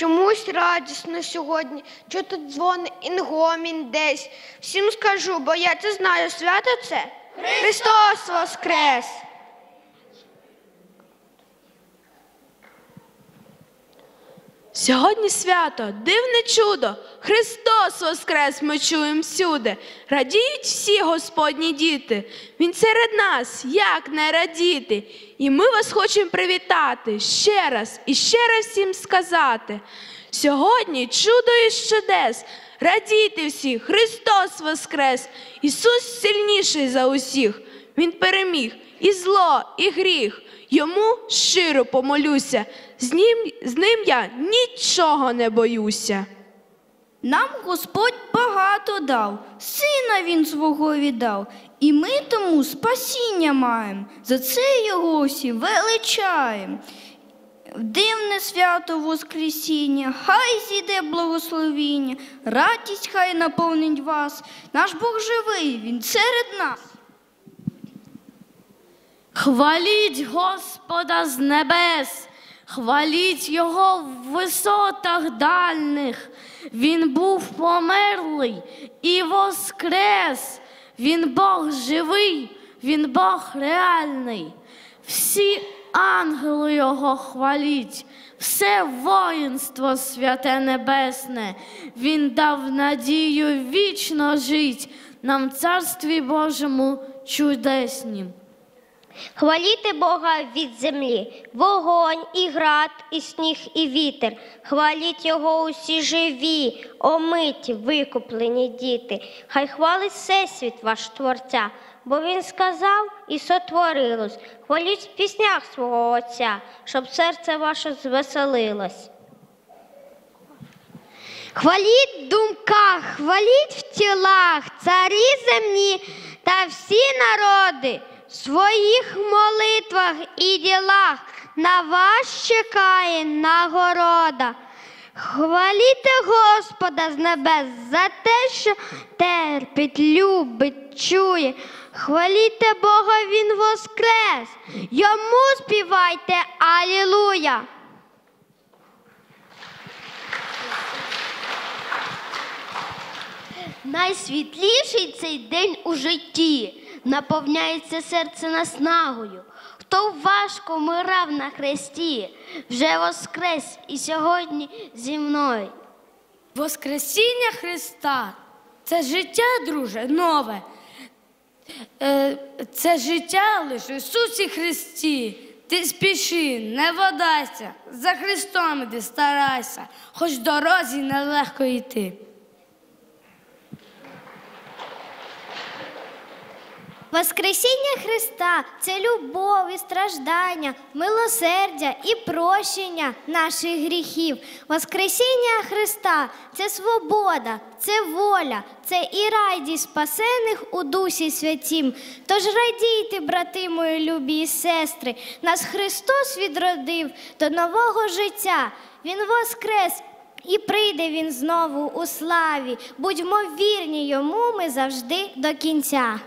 Якось радісно сьогодні. Чути дзвони інгомін десь. Всім скажу, бо я це знаю. Свято це Христос Воскрес! Сьогодні свято, дивне чудо, Христос Воскрес ми чуємо всюди. Радіють всі Господні діти. Він серед нас, як не радіти. І ми вас хочемо привітати ще раз і ще раз всім сказати. Сьогодні чудо і чудес. Радійте всі, Христос Воскрес! Ісус сильніший за усіх. Він переміг і зло, і гріх. Йому щиро помолюся. З ним, з ним я нічого не боюся. Нам Господь багато дав, сина Він свого віддав, і ми тому спасіння маємо. За це його всі величаємо. Дивне свято Воскресіння, хай зійде благословіння, радість хай наповнить вас. Наш Бог живий, Він серед нас. Хваліть Господа з небес, хваліть Його в висотах дальних. Він був померлий і воскрес. Він Бог живий, Він Бог реальний. Всі ангели Його хваліть, все воїнство святе небесне. Він дав надію вічно жить нам Царстві Божому чудеснім. Хваліте Бога від землі, вогонь і град, і сніг, і вітер. Хваліть Його усі живі, омиті, викуплені діти. Хай хвалить всесвіт ваш Творця, бо Він сказав і сотворилось. Хваліть в піснях свого Отця, щоб серце ваше звеселилось. Хваліть в думках, хваліть в тілах, царі земні та всі народи в своїх молитвах і ділах на вас чекає нагорода. Хваліте Господа з небес за те, що терпить, любить, чує. Хваліте Бога, Він воскрес, йому співайте Алілуя. Найсвітліший цей день у житті наповняється серце наснагою. Хто важко вмирав на хресті, вже воскрес і сьогодні зі мною. Воскресіння Христа це життя, друже, нове. Е, Це життя лише в Ісусі Христі. Ти спіши, не водайся, за Христом іди старайся, хоч дорозі нелегко йти. Воскресіння Христа це любов і страждання, милосердя і прощення наших гріхів. Воскресіння Христа це свобода, це воля, це і радість спасених у Дусі Святім. Тож радійте, брати мої любі і сестри, нас Христос відродив до нового життя. Він воскрес. І прийде він знову у славі. Будьмо вірні йому ми завжди до кінця.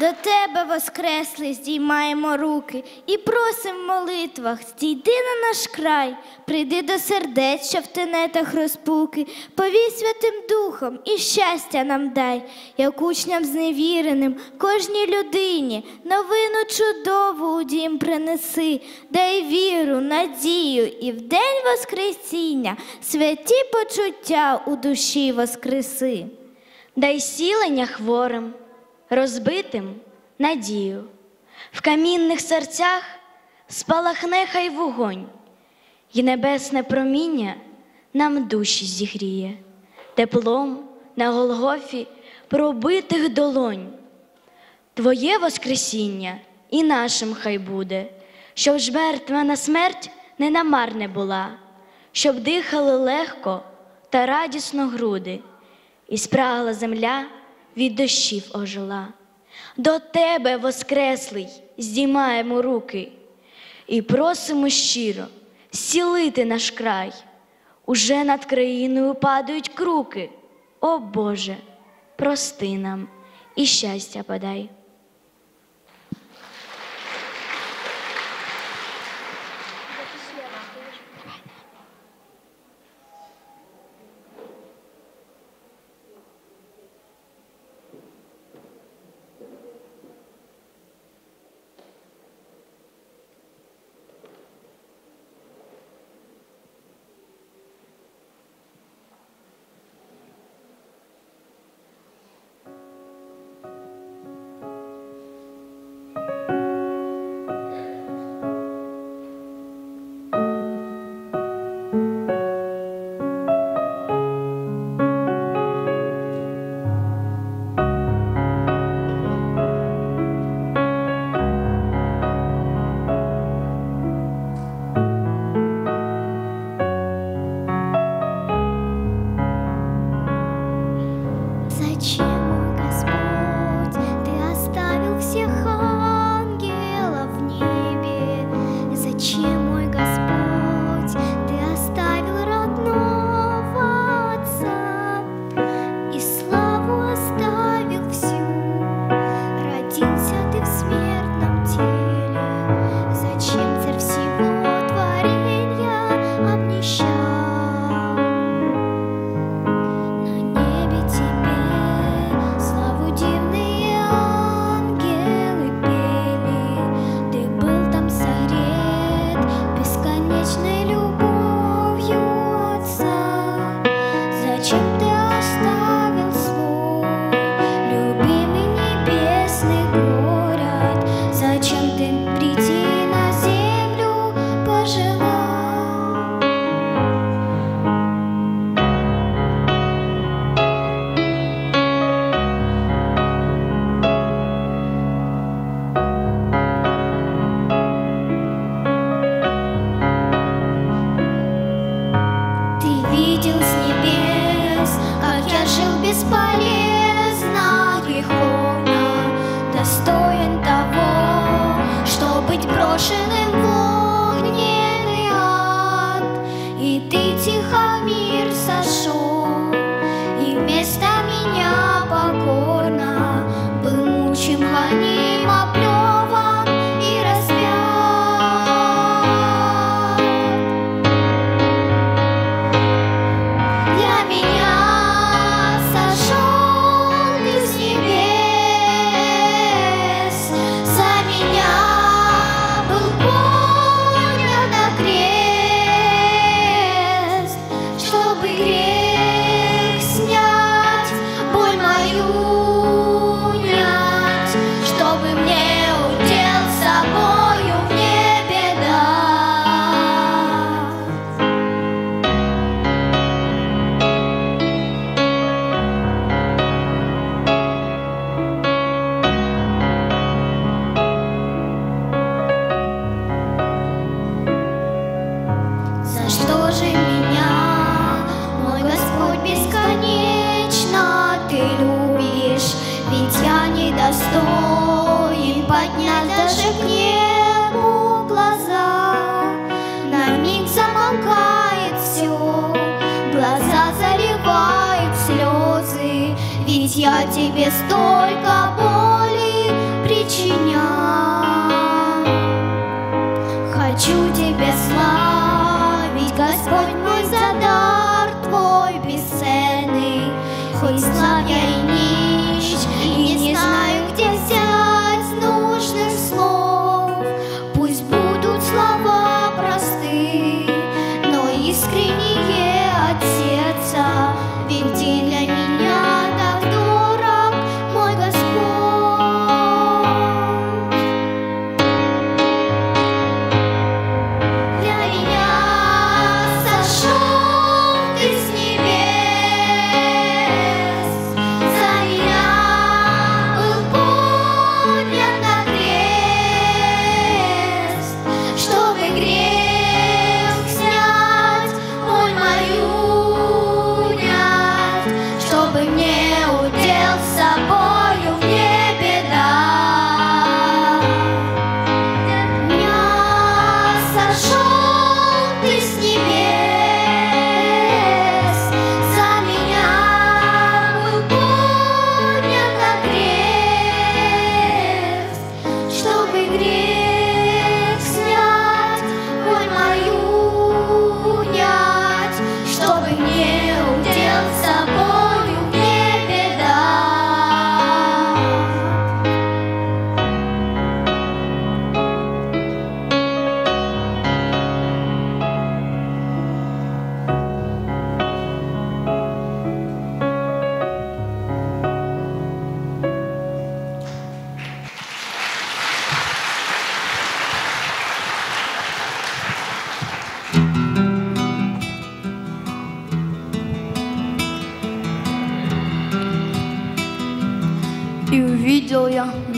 До тебе, Воскреслий, здіймаємо руки і просим в молитвах, стійди на наш край, прийди до сердець, що в тенетах розпуки, повій Святим Духом і щастя нам дай, як учням зневіреним, кожній людині, новину чудову у дім принеси, дай віру, надію і в день Воскресіння святі почуття у душі воскреси. Дай сілення хворим, розбитим надію. В камінних серцях спалахне хай вогонь, і небесне проміння нам душі зігріє, теплом на Голгофі пробитих долонь. Твоє Воскресіння і нашим хай буде, щоб жертва на смерть не намарне була, щоб дихали легко та радісно груди, і спрагла земля від дощів ожила. До тебе, Воскреслий, здіймаємо руки і просимо щиро сілити наш край. Уже над країною падають круки. О Боже, прости нам і щастя подай. Я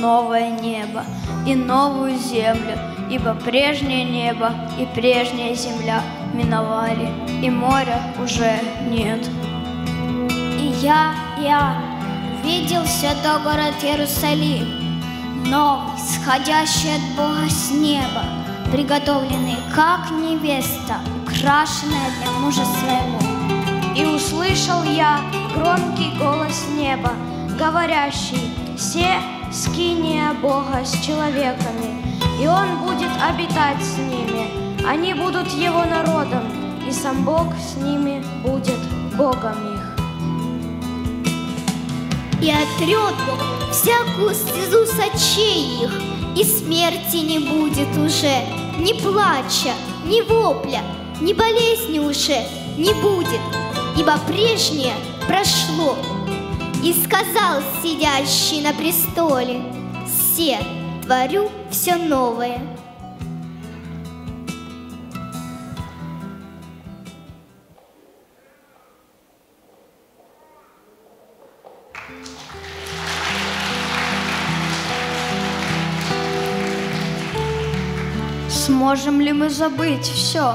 новое небо и новую землю, ибо прежнее небо и прежняя земля миновали, и моря уже нет. И я, я видел святой город Иерусалим, новый, сходящий от Бога с неба, приготовленный, как невеста, украшенная для мужа своего. И услышал я громкий голос неба, говорящий, «Се скиния Бога с человеками, и Он будет обитать с ними, они будут Его народом, и сам Бог с ними будет Богом их». И отрет Бог всякую слезу с очей их, и смерти не будет уже, ни плача, ни вопля, ни болезни уже не будет, ибо прежнее прошло. И сказал сидящий на престоле, «Се, творю все новое». Сможем ли мы забыть все?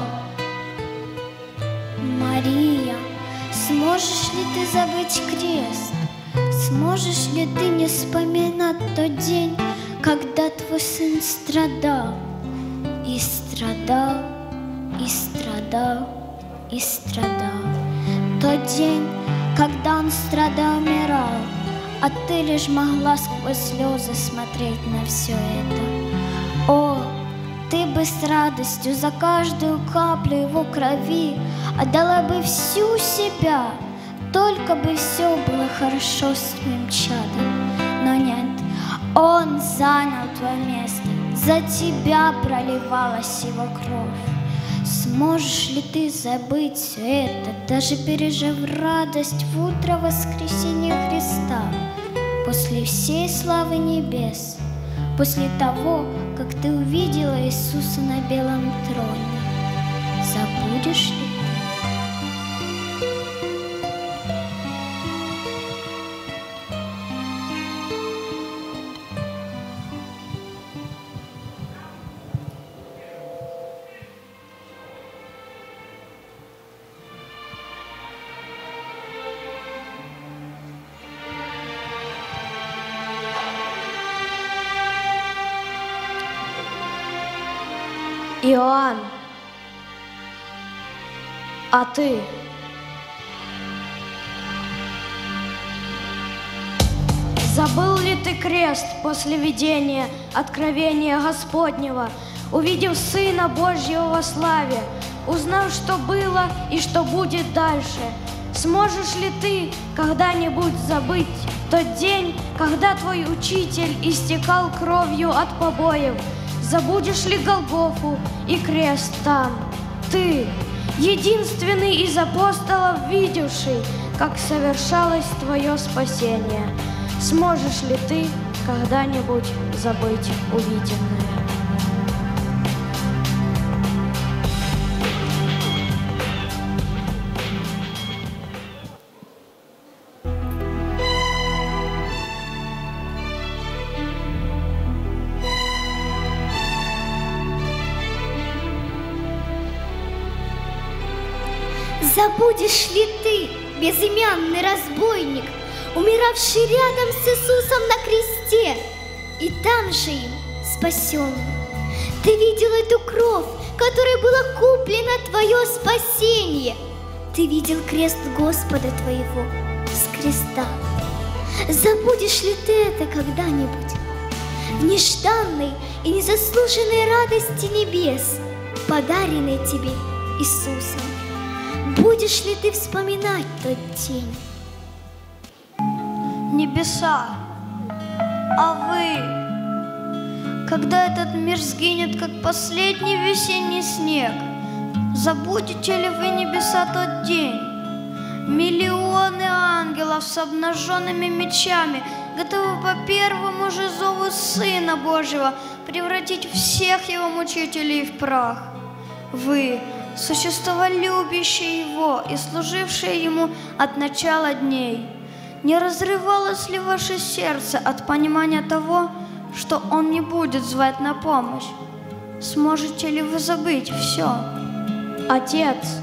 Мария, сможешь ли ты забыть крест? Сможешь ли ты не вспоминать тот день, когда твой сын страдал? И страдал, и страдал, и страдал. Тот день, когда он страдал, умирал, а ты лишь могла сквозь слезы смотреть на все это. О, ты бы с радостью за каждую каплю его крови отдала бы всю себя, только бы все было хорошо с твоим чадом. Но нет, он занял твое место, за тебя проливалась его кровь. Сможешь ли ты забыть все это, даже пережив радость в утро воскресения Христа, после всей славы небес, после того, как ты увидела Иисуса на белом троне? Забудешь ли Иоанн, а ты? Забыл ли ты крест после видения откровения Господнего, увидев Сына Божьего во славе, узнав, что было и что будет дальше? Сможешь ли ты когда-нибудь забыть тот день, когда твой учитель истекал кровью от побоев? Забудешь ли Голгофу и крест там? Ты, единственный из апостолов, видевший, как совершалось твое спасение – Сможешь ли ты когда-нибудь забыть увиденное? Забудешь ли ты, безымянный разбойник, умиравший рядом с Иисусом на кресте, и там же им спасен. Ты видел эту кровь, которой было куплено твое спасение. Ты видел крест Господа твоего с креста. Забудешь ли ты это когда-нибудь? В нежданной и незаслуженной радости небес, подаренной тебе Иисусом, будешь ли ты вспоминать тот день? небеса. А вы, когда этот мир сгинет, как последний весенний снег, забудете ли вы небеса тот день? Миллионы ангелов с обнаженными мечами готовы по первому же зову Сына Божьего превратить всех его мучителей в прах. Вы, существа, любящие Его и служившие Ему от начала дней – не разрывалось ли ваше сердце от понимания того, что Он не будет звать на помощь? Сможете ли вы забыть все? Отец,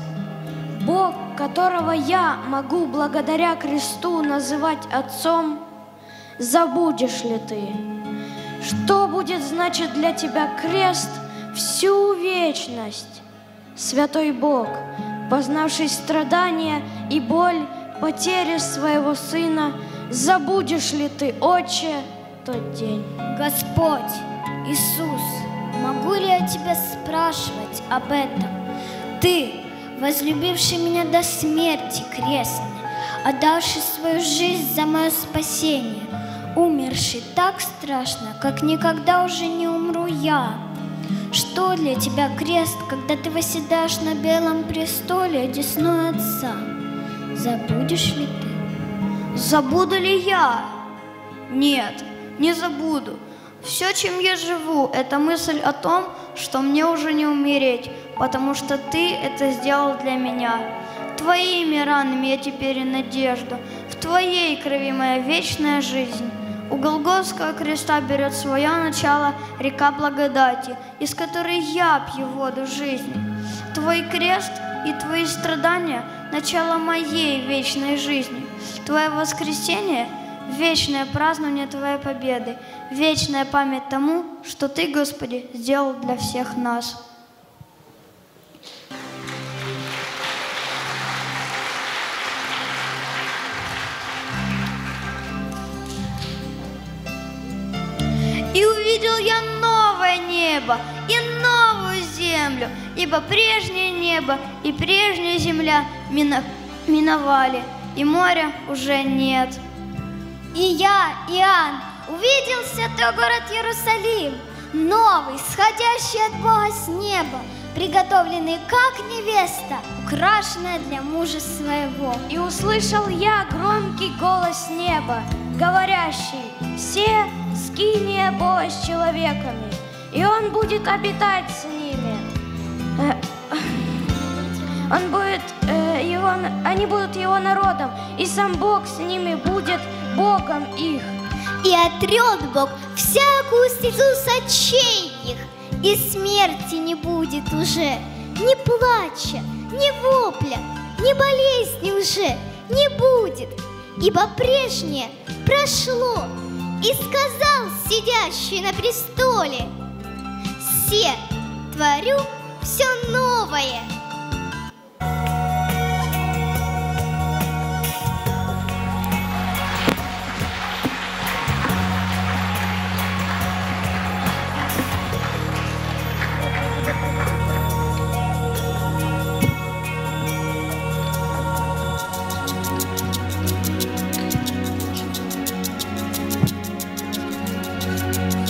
Бог, которого я могу благодаря кресту называть Отцом, забудешь ли ты? Что будет значить для тебя крест всю вечность? Святой Бог, познавший страдания и боль, потери своего сына, забудешь ли ты, Отче, тот день? Господь, Иисус, могу ли я тебя спрашивать об этом? Ты, возлюбивший меня до смерти крестной, отдавший свою жизнь за мое спасение, умерший так страшно, как никогда уже не умру я. Что для тебя крест, когда ты восседаешь на белом престоле одесной Отца? Забудешь ли ты? Забуду ли я? Нет, не забуду. Все, чем я живу, это мысль о том, что мне уже не умереть, потому что ты это сделал для меня. Твоими ранами я теперь и надежду, в твоей крови моя вечная жизнь. У Голгофского креста берет свое начало река благодати, из которой я пью воду жизни. Твой крест и твои страдания – начало моей вечной жизни. Твое воскресение – вечное празднование Твоей победы, вечная память тому, что Ты, Господи, сделал для всех нас. Я новое небо и новую землю, ибо прежнее небо и прежняя земля миновали, и моря уже нет. И я, Иоанн, увидел святой город Иерусалим, новый, сходящий от Бога с неба, приготовленный как невеста, украшенная для мужа своего. И услышал я громкий голос неба, говорящий, «Все скиния Бога с человеками, и Он будет обитать с ними». Э, он будет э, его, они будут его народом, и сам Бог с ними будет Богом их. И отрет Бог всякую слезу с очей их, и смерти не будет уже, ни плача, ни вопля, ни болезни уже не будет, ибо прежнее прошло, и сказал сидящий на престоле, все творю все новое. Небеса